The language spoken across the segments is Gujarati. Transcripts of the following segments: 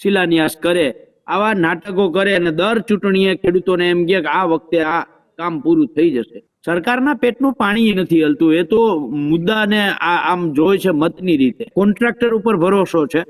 શિલાન્યાસ કરે, આવા નાટકો કરે અને દર ચૂંટણીએ ખેડૂતોને એમ કે આ વખતે આ કામ પૂરું થઈ જશે. સરકારના પેટનું પાણી નથી હલતું, એ તો મુદ્દાને આમ જોઈ છે મતની રીતે. કોન્ટ્રાક્ટર ઉપર ભરોસો છે,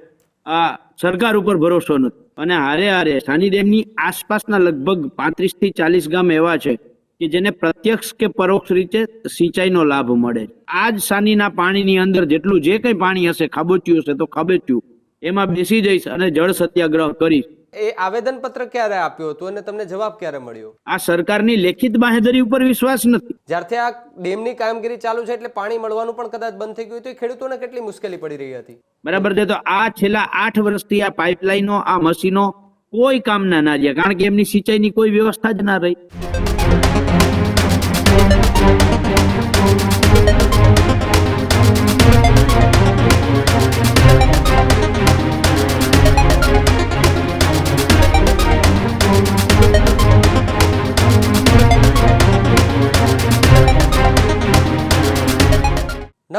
આ સરકાર ઉપર ભરોસો નથી. અને હારે હારે સાની ડેમની આસપાસના લગભગ પાંત્રીસથી ચાલીસ ગામ એવા છે કે જેને પ્રત્યક્ષ કે પરોક્ષ રીતે સિંચાઈનો લાભ મળે આ જ સાનીના પાણીની અંદર જેટલું જે કંઈ પાણી હશે, ખાબોચ્યું હશે તો ખાબોચ્યું. એમાં બેસી જઈશ અને જળ સત્યાગ્રહ કરીશ. એ આવેદન પત્ર ક્યારે આપ્યું હતું અને તમને જવાબ ક્યારે મળ્યો? આ સરકારની લેખિત બાહેધરી ઉપર વિશ્વાસ નથી. જ્યારથી આ ડેમની કામગીરી ચાલુ છે એટલે પાણી મળવાનું પણ કદાચ બંધ થઈ ગયું તો ખેડૂતોને કેટલી મુશ્કેલી પડી રહી હતી? બરાબર છે તો આ છેલ્લા આઠ વર્ષથી આ પાઇપલાઇનો આ મશીનો કોઈ કામના ના રહ્યા કારણ કે એમની સિંચાઈની કોઈ વ્યવસ્થા જ ના રહી.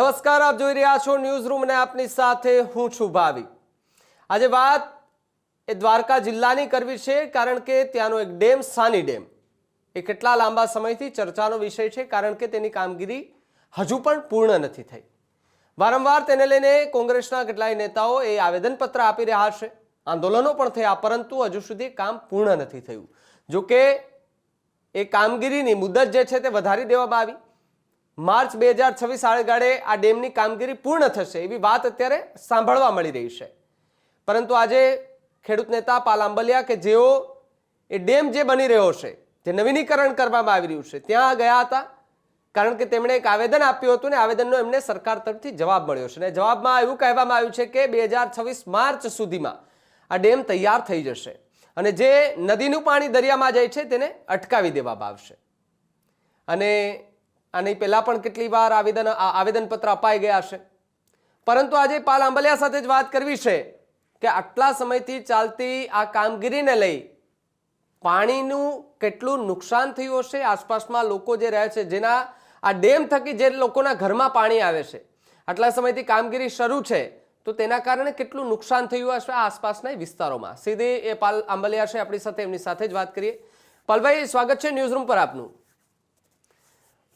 નમસ્કાર, આપ જોઈ રહ્યા છો ન્યૂઝ રૂમ અને આપની સાથે હું છું ભાવી. આજે વાત એ દ્વારકા જિલ્લાની કરવી છે, કારણ કે ત્યાંનો એક ડેમ, સાની ડેમ. એ કેટલા લાંબા સમયથી ચર્ચાનો વિષય છે, કારણ કે તેની કામગીરી હજુ પણ પૂર્ણ નથી થઈ. વારંવાર તેને લઈને કોંગ્રેસના કેટલાય નેતાઓ એ આવેદનપત્ર આપી રહ્યા છે. આંદોલનો પણ થયા, પરંતુ હજુ સુધી કામ પૂર્ણ નથી થયું. જોકે એ કામગીરીની મુદત જે છે તે વધારી દેવામાં આવી માર્ચ બે હજાર છવ્વીસ આળગાળે આ ડેમની કામગીરી પૂર્ણ થશે એવી વાત અત્યારે સાંભળવા મળી રહી છે. પરંતુ આજે ખેડૂત નેતા પાલાંબલિયા કે જેઓ એ ડેમ જે બની રહ્યો છે, જે નવીનીકરણ કરવામાં આવી રહ્યું છે, ત્યાં ગયા હતા. કારણ કે તેમણે એક આવેદન આપ્યું હતું ને આવેદનનો એમને સરકાર તરફથી જવાબ મળ્યો છે. અને જવાબમાં એવું કહેવામાં આવ્યું છે કે બે હજાર છવ્વીસ માર્ચ સુધીમાં આ ડેમ તૈયાર થઈ જશે અને જે નદીનું પાણી દરિયામાં જાય છે તેને અટકાવી દેવામાં આવશે. અને આની પહેલાં પણ કેટલી વાર આવેદન આવેદનપત્ર અપાઈ ગયા છે. પરંતુ આજે પાલ આંબલિયા સાથે જ વાત કરવી છે કે આટલા સમયથી ચાલતી આ કામગીરીને લઈ પાણીનું કેટલું નુકસાન થયું હશે? આસપાસમાં લોકો જે રહે છે, જેના આ ડેમ થકી જે લોકોના ઘરમાં પાણી આવે છે, આટલા સમયથી કામગીરી શરૂ છે, તો તેના કારણે કેટલું નુકસાન થયું હશે આસપાસના વિસ્તારોમાં? સીધી એ પાલ આંબલિયા છે, આપણી સાથે એમની સાથે જ વાત કરીએ. પાલભાઈ, સ્વાગત છે ન્યૂઝરૂમ પર આપનું.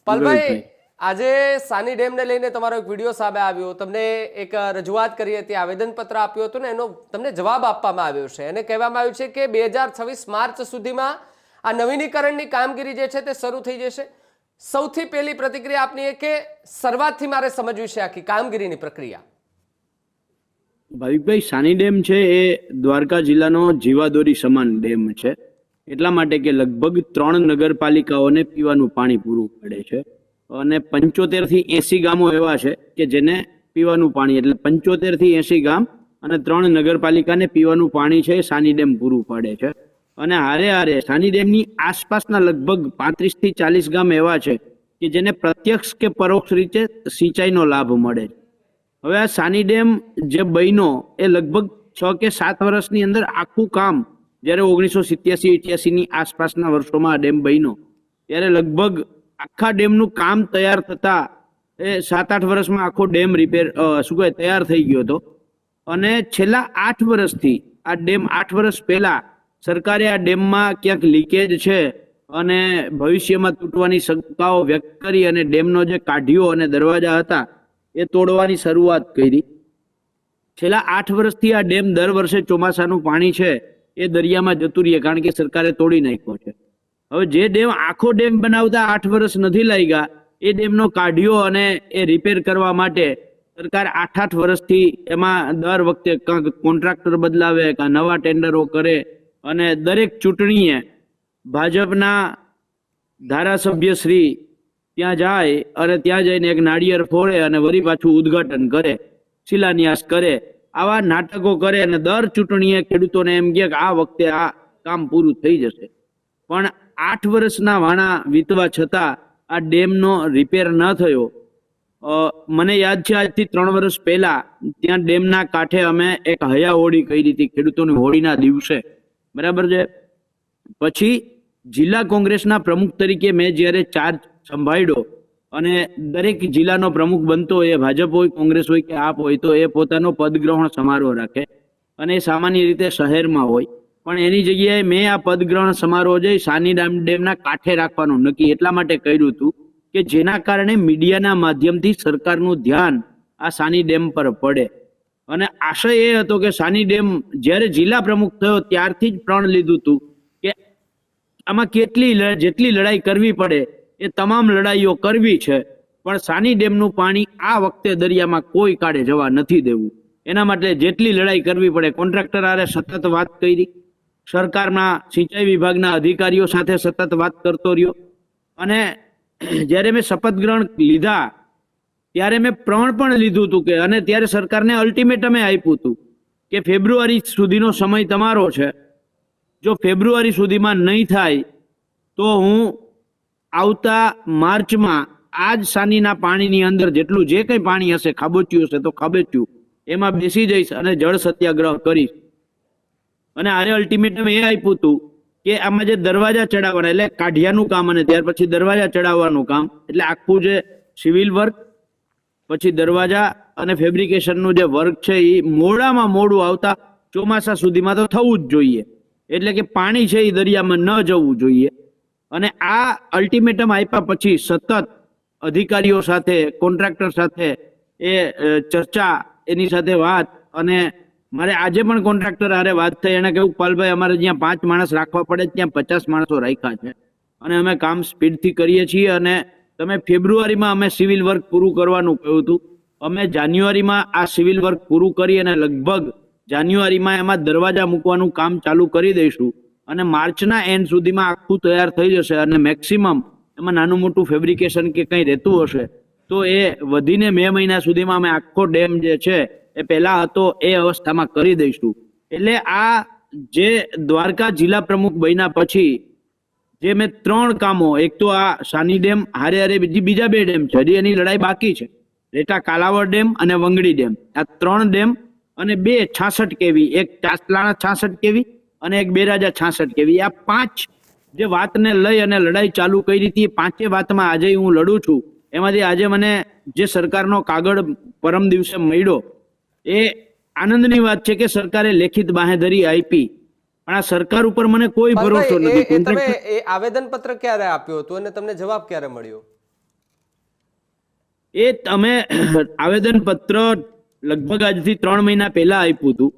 પાલભાઈ આજે સાની ડેમને લઈને તમારો એક વીડિયો સામે આવ્યો. તમને એક રજૂઆત કરી હતી આવેદનપત્ર આપ્યું હતું ને એનો તમને જવાબ આપવામાં આવ્યો છે. અને કહેવામાં આવ્યું છે કે બે હજાર છવ્વીસ માર્ચ સુધીમાં આ નવીનીકરણની કામગીરી જે છે તે શરૂ થઈ જશે. સૌથી પહેલી પ્રતિક્રિયા આપની એ કે શરૂઆતથી મારે સમજવી છે આખી કામગીરીની પ્રક્રિયા. ભાવિકભાઈ સાની ડેમ છે એ દ્વારકા જિલ્લાનો જીવાદોરી સમાન ડેમ છે. એટલા માટે કે લગભગ ત્રણ નગરપાલિકાઓને પીવાનું પાણી પૂરું પડે છે. અને પંચોતેરથી એસી ગામો એવા છે કે જેને પીવાનું પાણી, એટલે પંચોતેરથી એસી ગામ અને ત્રણ નગરપાલિકાને પીવાનું પાણી છે, સાની ડેમ પૂરું પાડે છે. અને હારે હારે સાની ડેમની આસપાસના લગભગ પાંત્રીસથી ચાલીસ ગામ એવા છે કે જેને પ્રત્યક્ષ કે પરોક્ષ રીતે સિંચાઈનો લાભ મળે હવે આ સાની ડેમ જે બન્યો એ લગભગ છ કે સાત વર્ષની અંદર આખું કામ જ્યારે ઓગણીસો સિત્યાસી, ઇઠ્યાસીની આસપાસના વર્ષોમાં આ ડેમ બન્યો, ત્યારે લગભગ આખા ડેમનું કામ તૈયાર થતા એ સાત આઠ વર્ષમાં આખો ડેમ રિપેર શું કહે તૈયાર થઈ ગયો હતો. અને છેલ્લા આઠ વર્ષથી, આ ડેમ આઠ વર્ષ પહેલા સરકારે આ ડેમમાં ક્યાંક લીકેજ છે અને ભવિષ્યમાં તૂટવાની શંકાઓ વ્યક્ત કરી અને ડેમનો જે કાઢીઓ અને દરવાજા હતા, એ તોડવાની શરૂઆત કરી. છેલ્લા આઠ વર્ષથી આ ડેમ દર વર્ષે ચોમાસાનું પાણી છે. એ દરિયામાં જતું રહીએ, કારણ કે સરકારે તોડી નાખ્યો છે. હવે જે ડેમ આખો ડેમ બનાવતા આઠ વર્ષ નથી લાગ્યા, એ ડેમનો કાઢ્યો અને એ રિપેર કરવા માટે સરકાર આઠ આઠ વર્ષથી એમાં દર વખતે કાંક કોન્ટ્રાક્ટર બદલાવે, કાં નવા ટેન્ડરો કરે અને દરેક ચૂંટણીએ ભાજપના ધારાસભ્ય શ્રી ત્યાં જાય અને ત્યાં જઈને એક નાળિયેર ફોડે અને વળી પાછું ઉદ્ઘાટન કરે, શિલાન્યાસ કરે. આવા નાટકો કરે અને દર ચૂંટણીએ ખેડૂતોને એમ કહે કે આ વખતે આ કામ પૂરું થઈ જશે. પણ આઠ વર્ષના વાણા વીતવા છતાં આ ડેમનો રિપેર ન થયો. મને યાદ છે આજથી ત્રણ વર્ષ પહેલા ત્યાં ડેમના કાંઠે અમે એક હયા હોળી કરી હતી ખેડૂતોની હોળીના દિવસે. બરાબર છે? પછી જિલ્લા કોંગ્રેસના પ્રમુખ તરીકે મેં જ્યારે ચાર્જ સંભાળ્યો અને દરેક જિલ્લાનો પ્રમુખ બનતો એ ભાજપ હોય, કોંગ્રેસ હોય કે આપ હોય, તો એ પોતાનો પદગ્રહણ સમારોહ રાખે. અને એ સામાન્ય રીતે શહેરમાં હોય. પણ એની જગ્યાએ મેં આ પદગ્રહણ સમારોહ જે સાની ડેમના કાંઠે રાખવાનું નક્કી એટલા માટે કર્યું હતું કે જેના કારણે મીડિયાના માધ્યમથી સરકારનું ધ્યાન આ સાની ડેમ પર પડે. અને આશય એ હતો કે સાની ડેમ જ્યારે જિલ્લા પ્રમુખ થયો ત્યારથી જ પ્રણ લીધું હતું કે આમાં કેટલી જેટલી લડાઈ કરવી પડે એ તમામ લડાઈઓ કરવી છે, પણ સાની ડેમનું પાણી આ વખતે દરિયામાં કોઈ કાળે જવા નથી દેવું. એના માટે જેટલી લડાઈ કરવી પડે, કોન્ટ્રાક્ટર આરે સતત વાત કરી. સરકારના સિંચાઈ વિભાગના અધિકારીઓ સાથે સતત વાત કરતો રહ્યો. અને જ્યારે મેં શપથ ગ્રહણ લીધા, ત્યારે મેં પ્રણ પણ લીધું હતું કે, અને ત્યારે સરકારને અલ્ટિમેટમે આપ્યું હતું કે, ફેબ્રુઆરી સુધીનો સમય તમારો છે. જો ફેબ્રુઆરી સુધીમાં નહીં થાય, તો હું આવતા માર્ચમાં આ જ સાનીના પાણીની અંદર જેટલું જે કંઈ પાણી હશે, ખાબોચ્યું હશે તો ખાબોચ્યું. એમાં બેસી જઈશ અને જળ સત્યાગ્રહ કરીશ. અને આરે અલ્ટિમેટમ એ આપ્યું હતું કે આમાં જે દરવાજા ચડાવવાના, એટલે કાઢિયાનું કામ અને ત્યાર પછી દરવાજા ચડાવવાનું કામ, એટલે આખું જે સિવિલ વર્ક પછી દરવાજા અને ફેબ્રિકેશનનું જે વર્ક છે એ મોડામાં મોડું આવતા ચોમાસા સુધીમાં તો થવું જ જોઈએ. એટલે કે પાણી છે એ દરિયામાં ન જવું જોઈએ. અને આ અલ્ટિમેટમ આપ્યા પછી સતત અધિકારીઓ સાથે કોન્ટ્રાક્ટર સાથે એ ચર્ચા, એની સાથે વાત અને મારે આજે પણ કોન્ટ્રાક્ટર હારે વાત થઈ. એને કહ્યું પાલભાઈ અમારે જ્યાં પાંચ માણસ રાખવા પડે, ત્યાં પચાસ માણસો રાખ્યા છે. અને અમે કામ સ્પીડથી કરીએ છીએ અને તમે ફેબ્રુઆરીમાં અમે સિવિલ વર્ક પૂરું કરવાનું કહ્યું હતું. અમે જાન્યુઆરીમાં આ સિવિલ વર્ક પૂરું કરી અને લગભગ જાન્યુઆરીમાં એમાં દરવાજા મૂકવાનું કામ ચાલુ કરી દઈશું. અને માર્ચના એન્ડ સુધીમાં આખું તૈયાર થઈ જશે અને મેક્સિમમ એમાં નાનું મોટું ફેબ્રિકેશન કે કંઈ રહેતું હશે, તો એ વધીને મે મહિના સુધીમાં અમે આખો ડેમ જે છે, એ પહેલા હતો એ અવસ્થામાં કરી દઈશું. એટલે આ જે દ્વારકા જિલ્લા પ્રમુખ બન્યા પછી જે મેં ત્રણ કામો, એક તો આ સાની ડેમ, હારે હારે બીજી, બીજા બે ડેમ છે, હજી એની લડાઈ બાકી છે. રેટા કાલાવડ ડેમ અને વંગડી ડેમ. આ ત્રણ ડેમ અને બે છાસઠ કેવી, એક ચાસલાણા છાસઠ કેવી અને એક બે રાજા છાસઠ કેવી આ પાંચ જે વાતને લઈ અને લડાઈ ચાલુ કરી હતી પાંચે વાતમાં આજે હું લડું છું. એમાંથી આજે મને જે સરકારનો કાગળ પરમ દિવસે મળ્યો એ આનંદની વાત છે કે સરકારે લેખિત બાહેધરી આપી. પણ આ સરકાર ઉપર મને કોઈ ભરોસો નથી. તમે એ આવેદન પત્ર ક્યારે આપ્યો હતો અને તમને જવાબ ક્યારે મળ્યો? એ તમે આવેદન પત્ર લગભગ આજથી ત્રણ મહિના પહેલા આપ્યું હતું.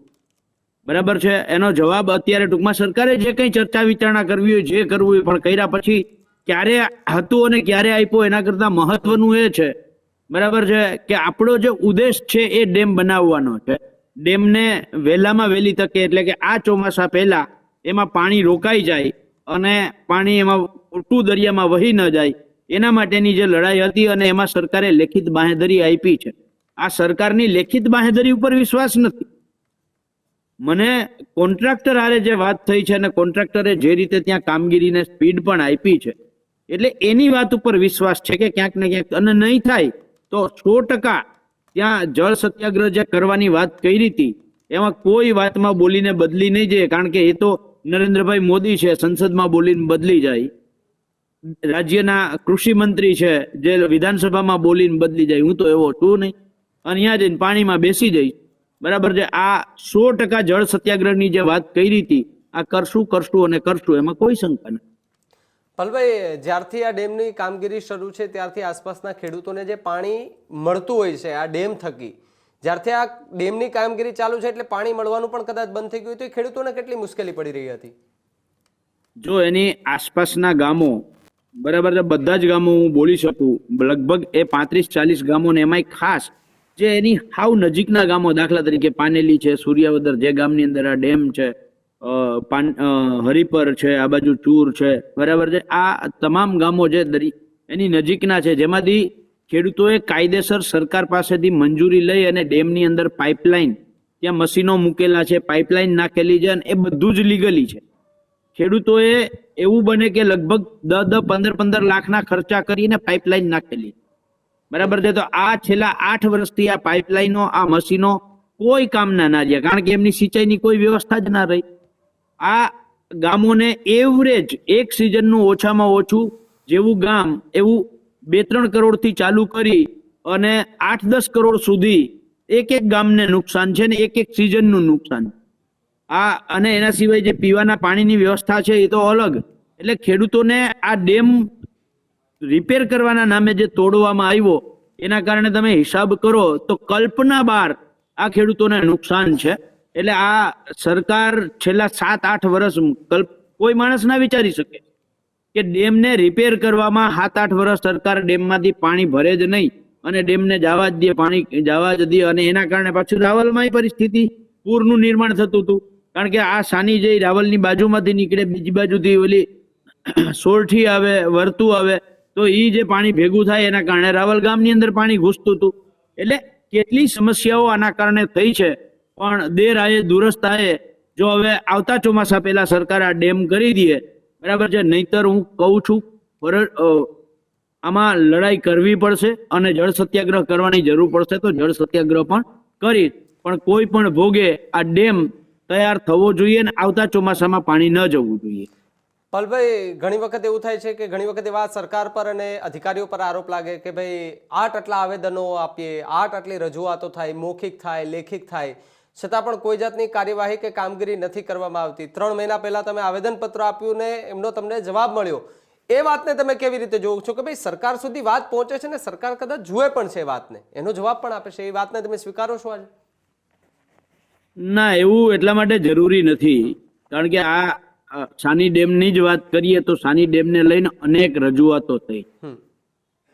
બરાબર છે? એનો જવાબ અત્યારે ટૂંકમાં સરકારે જે કંઈ ચર્ચા વિચારણા કરવી હોય જે કરવું હોય, પણ કર્યા પછી ક્યારે હતું અને ક્યારે આપ્યો એના કરતાં મહત્વનું એ છે. બરાબર છે? કે આપણો જે ઉદ્દેશ છે એ ડેમ બનાવવાનો છે. ડેમને વહેલામાં વહેલી તકે, એટલે કે આ ચોમાસા પહેલા એમાં પાણી રોકાઈ જાય અને પાણી એમાં ઉલટું દરિયામાં વહી ન જાય. એના માટેની જે લડાઈ હતી અને એમાં સરકારે લેખિત બાંહેધરી આપી છે. આ સરકારની લેખિત બાંહેધરી ઉપર વિશ્વાસ નથી. મને કોન્ટ્રાક્ટર હારે જે વાત થઈ છે અને કોન્ટ્રાક્ટરે જે રીતે ત્યાં કામગીરીને સ્પીડ પણ આપી છે, એટલે એની વાત ઉપર વિશ્વાસ છે કે ક્યાંક ને ક્યાંક અને નહીં થાય તો સો ટકા ત્યાં જળ સત્યાગ્રહ જે કરવાની વાત કરી હતી, એમાં કોઈ વાતમાં બોલીને બદલી નહીં જાય, કારણ કે એ તો નરેન્દ્રભાઈ મોદી છે, સંસદમાં બોલીને બદલી જાય. રાજ્યના કૃષિ મંત્રી છે, જે વિધાનસભામાં બોલીને બદલી જાય, હું તો એવો છું નહીં. અને અહીંયા જઈને પાણીમાં બેસી જઈશ. બરાબર છે? આ સો ટકા જળ સત્યાગ્રહની જે વાત કરી હતી આ કરશું કરશું અને કરશું એમાં કોઈ શંકા નથી. પલભાઈ જ્યારથી આ ડેમની કામગીરી શરૂ છે ત્યારથી આસપાસના ખેડૂતોને જે પાણી મળતું હોય છે આ ડેમ થકી જ્યારથી આ ડેમની કામગીરી ચાલુ છે એટલે પાણી મળવાનું પણ કદાચ બંધ થઈ ગયું તો એ ખેડૂતોને કેટલી મુશ્કેલી પડી રહી હતી? જો એની આસપાસના ગામો બરાબર છે બધા જ ગામો હું બોલી શકું લગભગ એ પાંત્રીસ ચાલીસ ગામોને એમાંય ખાસ જે એની હાવ નજીકના ગામો દાખલા તરીકે પાનેલી છે, સૂર્યાવદર જે ગામની અંદર આ ડેમ છે પાન હરિપર છે, આ બાજુ ચૂર છે, બરાબર છે. આ તમામ ગામો જે એની નજીકના છે, જેમાંથી ખેડૂતોએ કાયદેસર સરકાર પાસેથી મંજૂરી લઈ અને ડેમની અંદર પાઇપલાઇન, ત્યાં મશીનો મૂકેલા છે, પાઇપલાઇન નાખેલી છે અને એ બધું જ લીગલી છે. ખેડૂતોએ એવું બને કે લગભગ દસ દસ, પંદર પંદર લાખના ખર્ચા કરીને પાઇપલાઇન નાખેલી. બરાબર છે? તો આ છેલ્લા આઠ વર્ષથી આ પાઇપલાઇનો, આ મશીનો કોઈ કામના ના રહ્યા કારણ કે એમની સિંચાઈની કોઈ વ્યવસ્થા જ ના રહી. આ ગામોને એવરેજ એક સિઝનનું ઓછામાં ઓછું જેવું ગામ, એવું બે ત્રણ કરોડથી ચાલુ કરી અને આઠ દસ કરોડ સુધી એક એક ગામને નુકસાન છે ને એક એક સિઝનનું નુકસાન. આ અને એના સિવાય જે પીવાના પાણીની વ્યવસ્થા છે એ તો અલગ. એટલે ખેડૂતોને આ ડેમ રિપેર કરવાના નામે જે તોડવામાં આવ્યો, એના કારણે તમે હિસાબ કરો તો કલ્પના બાર આ ખેડૂતોને નુકસાન છે. એટલે આ સરકાર છેલ્લા સાત, આઠ વર્ષ કલ્પ, કોઈ માણસ ના વિચારી શકે કે ડેમને રિપેર કરવામાં સાત, આઠ વર્ષ સરકાર ડેમમાંથી પાણી ભરે જ નહીં અને ડેમને જવા જ દે પાણી, જવા જ દે અને એના કારણે પાછું રાવલમાં પરિસ્થિતિ પૂરનું નિર્માણ થતું હતું. કારણ કે આ સાની જે રાવલની બાજુમાંથી નીકળે, બીજી બાજુથી ઓલી સોરઠી આવે, વર્તુ આવે તો એ જે પાણી ભેગું થાય એના કારણે રાવલ ગામની અંદર પાણી ઘૂસતું હતું. એટલે કેટલી સમસ્યાઓ આના કારણે થઈ છે. પણ દેર આયે, દુરસ્ત જો હવે આવતા ચોમાસા પહેલા સરકાર આ ડેમ કરી દે, બરાબર છે? નહીતર હું કહું છું આમાં લડાઈ કરવી પડશે અને જળ સત્યાગ્રહ કરવાની જરૂર પડશે તો જળ સત્યાગ્રહ પણ કરી પણ કોઈ પણ ભોગે આ ડેમ તૈયાર થવો જોઈએ અને આવતા ચોમાસામાં પાણી ન જવું જોઈએ. પલભાઈ, ઘણી વખત એવું થાય છે કે ઘણી વખત એવા સરકાર પર અને અધિકારીઓ પર આરોપ લાગે કે ભાઈ, આઠ આટલા આવેદનો આપીએ, આઠ આટલી રજૂઆતો થાય, મૌખિક થાય, લેખિક થાય. છતાં પણ કોઈ જાતની કાર્યવાહી કે કામગીરી નથી કરવામાં આવતી. ત્રણ મહિના પહેલા તમે આવેદનપત્ર આપ્યું ને એમનો તમને જવાબ મળ્યો. એ વાતને તમે કેવી રીતે જોવો છો કે ભાઈ, સરકાર સુધી વાત પહોંચે છે ને સરકાર કદાચ જુએ પણ છે વાતને? એનો જવાબ પણ આપે છે. એ વાતને તમે સ્વીકારો છો આજે? ના, એવું એટલા માટે જરૂરી નથી. કારણ કે આ સાની ડેમની જ વાત કરીએ તો સાની ડેમને લઈને અનેક રજૂઆતો થઈ.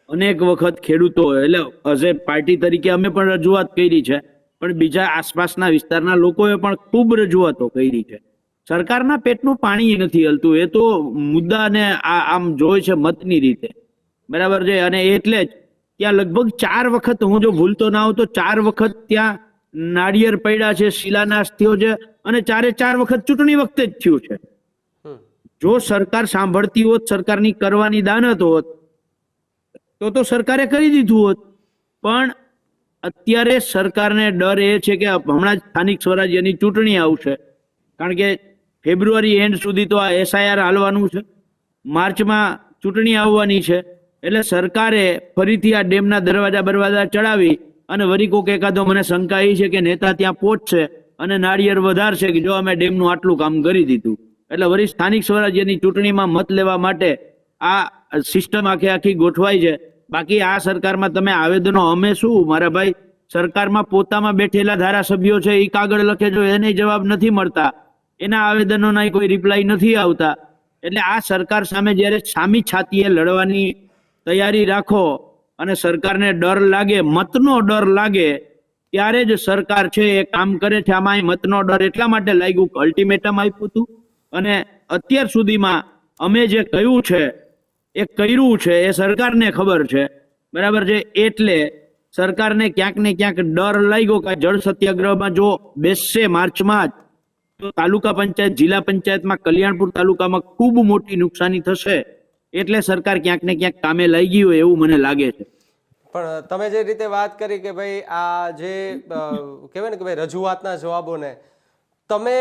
અનેક વખત ખેડૂતો એટલે એઝ એ પાર્ટી તરીકે અમે પણ રજૂઆત કરી છે પણ બીજા આસપાસના વિસ્તારના લોકોએ પણ ખૂબ રજૂઆતો કરી છે. સરકારના પેટનું પાણી નથી હલતું એ તો મુદ્દાને આ આમ જોઈ છે મતની રીતે. બરાબર છે? અને એટલે જ ત્યાં લગભગ ચાર વખત હું જો ભૂલતો ના હોઉં તો ચાર વખત ત્યાં નાળિયેર પડ્યા છે શિલાન્યાસ થયો છે અને ચારે ચાર વખત ચૂંટણી વખતે જ થયું છે. જો સરકાર સાંભળતી હોત, સરકારની કરવાની દાનત હોત, તો તો સરકારે કરી દીધું હોત. પણ અત્યારે સરકારને ડર એ છે કે હમણાં જ સ્થાનિક સ્વરાજ્યની ચૂંટણી આવશે. કારણ કે ફેબ્રુઆરી એન્ડ સુધી તો આ એસઆઈઆર હાલવાનું છે. માર્ચમાં ચૂંટણી આવવાની છે. એટલે સરકારે ફરીથી આ ડેમના દરવાજા બરવાજા ચડાવી અને વરી કોક એકાદો મને શંકા એ છે કે નેતા ત્યાં પહોંચશે અને નાળિયેર વધારશે કે જો અમે ડેમનું આટલું કામ કરી દીધું. એટલે વરી સ્થાનિક સ્વરાજ્યની ચૂંટણીમાં મત લેવા માટે આ સિસ્ટમ આખે આખી ગોઠવાઈ છે. બાકી આ સરકારમાં તમે આવેદનો, અમે શું? મારા ભાઈ, સરકારમાં પોતામાં બેઠેલા ધારાસભ્યો છે એ કાગળ લખે જો એને જવાબ નથી મળતા. એના આવેદનોના કોઈ રિપ્લાય નથી આવતા. એટલે આ સરકાર સામે જ્યારે સામી છાતીએ લડવાની તૈયારી રાખો અને સરકારને ડર લાગે, મતનો ડર લાગે, ત્યારે જ સરકાર છે એ કામ કરે છે. આમાં મતનો ડર એટલા માટે લાગ્યું અલ્ટિમેટમ આપ્યું હતું. અને અત્યાર સુધીમાં અમે જે કહ્યું છે, એ કર્યું છે, એ સરકારને ખબર છે. બરાબર છે? એટલે સરકારને ક્યાંક ને ક્યાંક ડર લાગ્યો કે જળ સત્યાગ્રહમાં જો બેસશે માર્ચમાં જ, તો તાલુકા પંચાયત, જિલ્લા પંચાયતમાં કલ્યાણપુર તાલુકામાં ખૂબ મોટી નુકસાની થશે. એટલે સરકાર ક્યાંક ને ક્યાંક કામે લાગી હોય એવું મને લાગે છે. પણ તમે જે રીતે વાત કરી કે ભાઈ આ જે કહેવાય ને કે ભાઈ રજૂઆતના જવાબોને, તમે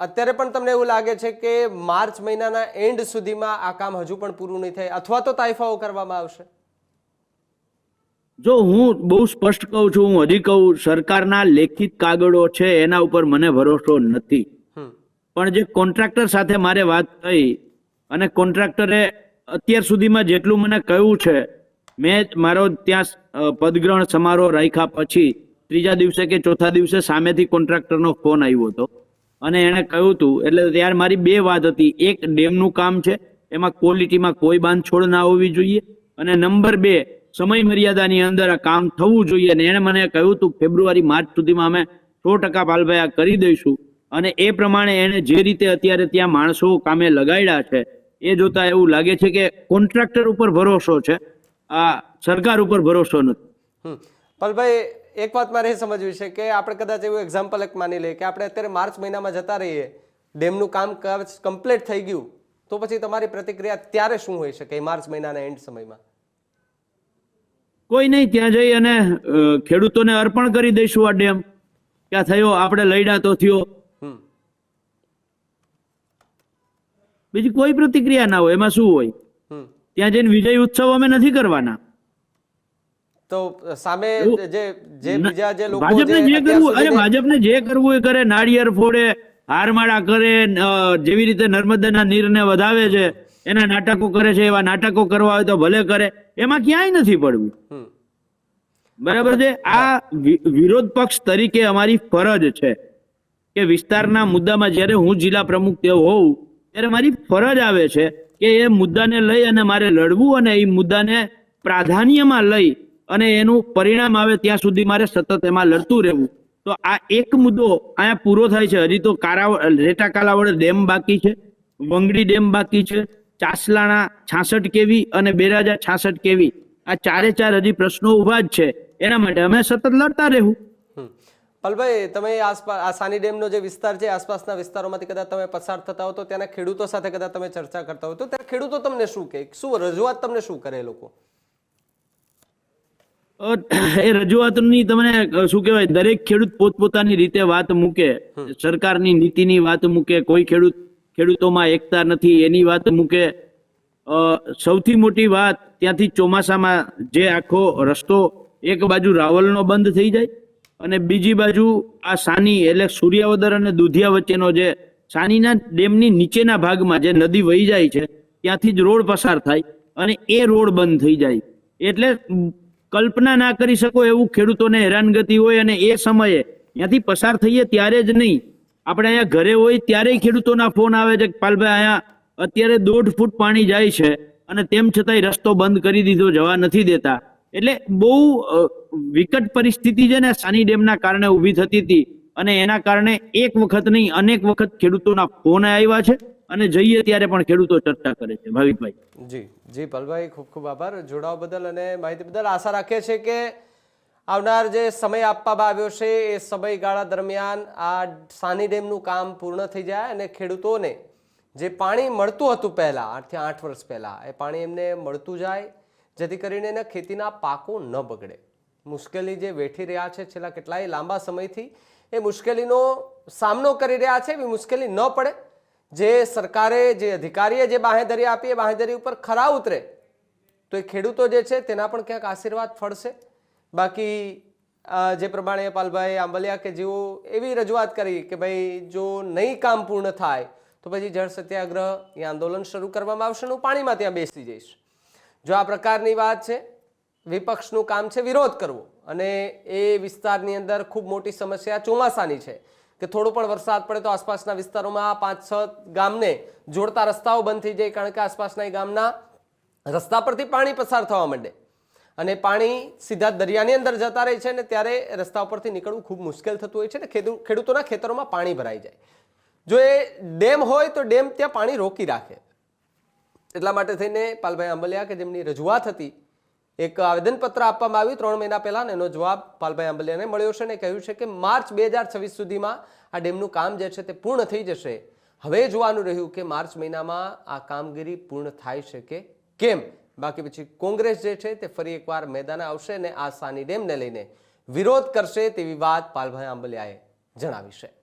અત્યારે પણ તમને એવું લાગે છે કે માર્ચ મહિનાના એન્ડ સુધીમાં આ કામ હજુ પણ પૂરું નહીં થાય અથવા તો તાઇફાઓ કરવામાં આવશે? જો હું બહુ સ્પષ્ટ કહું છું હું હજી કહું સરકારના લેખિત કાગળો છે એના ઉપર મને ભરોસો નથી. પણ જે કોન્ટ્રાક્ટર સાથે મારે વાત થઈ અને કોન્ટ્રાક્ટરે અત્યાર સુધીમાં જેટલું મને કહ્યું છે મેં મારો ત્યાં પદગ્રહણ સમારોહ રાખ્યા પછી ત્રીજા દિવસે કે ચોથા દિવસે સામેથી કોન્ટ્રાક્ટરનો ફોન આવ્યો હતો. અને એણે કહ્યું હતું એટલે ત્યારે મારી બે વાત હતી. એક, ડેમનું કામ છે, એમાં ક્વોલિટીમાં કોઈ બાંધછોડ ના હોવી જોઈએ. અને નંબર બે સમય મર્યાદાની અંદર આ કામ થવું જોઈએ. અને એણે મને કહ્યું હતું ફેબ્રુઆરી, માર્ચ સુધીમાં અમે સો ટકા પાલભાઈ આ કરી દઈશું. અને એ પ્રમાણે એણે જે રીતે અત્યારે ત્યાં માણસો કામે લગાડ્યા છે, એ જોતા એવું લાગે છે કે કોન્ટ્રાક્ટર ઉપર ભરોસો છે. આ સરકાર ઉપર ભરોસો નથી. પલભાઈ એક વાત મારે એ સમજવી છે કે આપણે કદાચ એવું એક્ઝામ્પલ એક માની લઈએ કે આપણે અત્યારે માર્ચ મહિનામાં જતા રહીએ ડેમનું કામ કમ્પ્લીટ થઈ ગયું તો પછી તમારી પ્રતિક્રિયા ત્યારે શું હોઈ શકે માર્ચ મહિનાના એન્ડ સમયમાં? કોઈ નહીં ત્યાં જઈ અને ખેડૂતોને અર્પણ કરી દઈશું આ ડેમ. ક્યાં થયો આપણે લઈડા તો થયો. બીજી કોઈ પ્રતિક્રિયા ના હોય એમાં શું હોય? ત્યાં જઈને વિજય ઉત્સવ અમે નથી કરવાના. તો સામે જે જે બીજા જે લોકો ભાજપને જે કરવું અરે ભાજપને જે કરવું એ કરે નાળિયેર ફોડે હારમાળા કરે જેવી રીતે નર્મદાના નીરને વધાવે છે એના નાટકો કરે છે એવા નાટકો કરવા હોય તો ભલે કરે એમાં ક્યાંય નથી પડવું. બરાબર છે? આ વિરોધ પક્ષ તરીકે અમારી ફરજ છે કે વિસ્તારના મુદ્દામાં જ્યારે હું જિલ્લા પ્રમુખ તે હોઉં ત્યારે મારી ફરજ આવે છે કે એ મુદ્દાને લઈ અને મારે લડવું અને એ મુદ્દાને પ્રાધાન્યમાં લઈ અને એનું પરિણામ આવે ત્યાં સુધી મારે સતત એમાં લડતું રહેવું. તો આ એક મુદ્દો અહીંયા પૂરો થાય છે. હજી તો કારાવ, રેટા કાલાવડ ડેમ બાકી છે, વંગડી ડેમ બાકી છે, ચાસલાણા છાસઠ કેવી અને બેરાજા છાસઠ કેવી. આ ચારે ચાર હજી પ્રશ્નો ઊભા જ છે. એના માટે અમે સતત લડતા રહેવું. પલભાઈ, તમે આસપાસ આ સાની ડેમનો જે વિસ્તાર છે, આસપાસના વિસ્તારોમાંથી કદાચ તમે પસાર થતા હો, તો ત્યાંના ખેડૂતો સાથે કદાચ તમે ચર્ચા કરતા હો, તો ત્યાં ખેડૂતો તમને શું કહે? શું રજૂઆત તમને શું કરે લોકો? એ રજૂઆતની તમને શું કહેવાય દરેક ખેડૂત પોતપોતાની રીતે વાત મૂકે. સરકારની નીતિની વાત મૂકે કોઈ ખેડૂત ખેડૂતોમાં એકતા નથી એની વાત મૂકે. સૌથી મોટી વાત ત્યાંથી ચોમાસામાં જે આખો રસ્તો એક બાજુ રાવલનો બંધ થઈ જાય અને બીજી બાજુ આ સાની એટલે સૂર્યાવદર અને દુધિયા વચ્ચેનો જે સાનીના ડેમની નીચેના ભાગમાં જે નદી વહી જાય છે ત્યાંથી જ રોડ પસાર થાય અને એ રોડ બંધ થઈ જાય. એટલે કલ્પના ના કરી શકો એવું ખેડૂતોને હેરાનગતિ હોય અને એ સમયે ત્યાંથી પસાર થઈએ ત્યારે જ નહીં. આપણે અહીંયા ઘરે હોય ત્યારે ખેડૂતોના ફોન આવે છે કે પાલભાઈ, અહીંયા અત્યારે દોઢ ફૂટ પાણી જાય છે અને તેમ છતાંય રસ્તો બંધ કરી દીધો, જવા નથી દેતા. એટલે બહુ વિકટ પરિસ્થિતિ છે ને સાની ડેમના કારણે ઊભી થતી હતી અને એના કારણે એક વખત નહીં, અનેક વખત ખેડૂતોના ફોન આવ્યા છે. અને જઈએ ત્યારે પણ ખેડૂતો ચર્ચા કરે છે. ભાવિકભાઈ. જી જી, પલભાઈ, ખૂબ ખૂબ આભાર. જોડાવા બદલ અને માહિતી બદલ આશા રાખીએ છીએ કે આવનાર જે સમય આપવામાં આવ્યો છે, એ સમયગાળા દરમિયાન આ સાની ડેમનું કામ પૂર્ણ થઈ જાય અને ખેડૂતોને જે પાણી મળતું હતું પહેલાં આઠથી આઠ વર્ષ પહેલાં, એ પાણી એમને મળતું જાય, જેથી કરીને એના ખેતીના પાકો ન બગડે. મુશ્કેલી જે વેઠી રહ્યા છે છેલ્લા કેટલાય લાંબા સમયથી, એ મુશ્કેલીનો સામનો કરી રહ્યા છે, એવી મુશ્કેલી ન પડે. જે સરકારે જે અધિકારીએ જે બાંહેધરી આપી, એ બાંહેધરી ઉપર ખરા ઉતરે. તો એ ખેડૂતો જે છે તેના પણ ક્યાંક આશીર્વાદ ફળશે. બાકી જે પ્રમાણે પાલભાઈ આંબલિયા કે જેઓ એવી રજૂઆત કરી કે ભાઈ જો નહીં કામ પૂર્ણ થાય, તો પછી જળ સત્યાગ્રહ એ આંદોલન શરૂ કરવામાં આવશે હું પાણીમાં ત્યાં બેસી જઈશ. જો આ પ્રકારની વાત છે, વિપક્ષનું કામ છે વિરોધ કરવો. અને એ વિસ્તારની અંદર ખૂબ મોટી સમસ્યા ચોમાસાની છે. કે થોડો પણ વરસાદ પડે તો આસપાસના વિસ્તારોમાં પાંચ છ ગામને જોડતા રસ્તાઓ બંધ થઈ જાય કારણ કે આસપાસના ગામના રસ્તા પરથી પાણી પસાર થવા માંડે. અને પાણી સીધા દરિયાની અંદર જતા રહે છે અને ત્યારે રસ્તા ઉપરથી નીકળવું ખૂબ મુશ્કેલ થતું હોય છે ને ખેડૂ, ખેડૂતોના ખેતરોમાં પાણી ભરાઈ જાય. જો એ ડેમ હોય તો ડેમ ત્યાં પાણી રોકી રાખે. એટલા માટે થઈને પાલભાઈ આંબલિયા કે જેમની રજૂઆત હતી એક આવેદનપત્ર આપવામાં આવ્યું ત્રણ મહિના પહેલાં એનો જવાબ પાલભાઈ આંબલિયાને મળ્યો છે અને કહ્યું છે કે માર્ચ બે હજાર છવ્વીસ સુધીમાં આ ડેમનું કામ જે છે તે પૂર્ણ થઈ જશે. હવે જોવાનું રહ્યું કે માર્ચ મહિનામાં આ કામગીરી પૂર્ણ થાય છે કે કેમ? બાકી પછી કોંગ્રેસ જે છે તે ફરી એકવાર મેદાને આવશે ને આ સાની ડેમને લઈને વિરોધ કરશે તેવી વાત પાલભાઈ આંબલિયાએ જણાવી છે.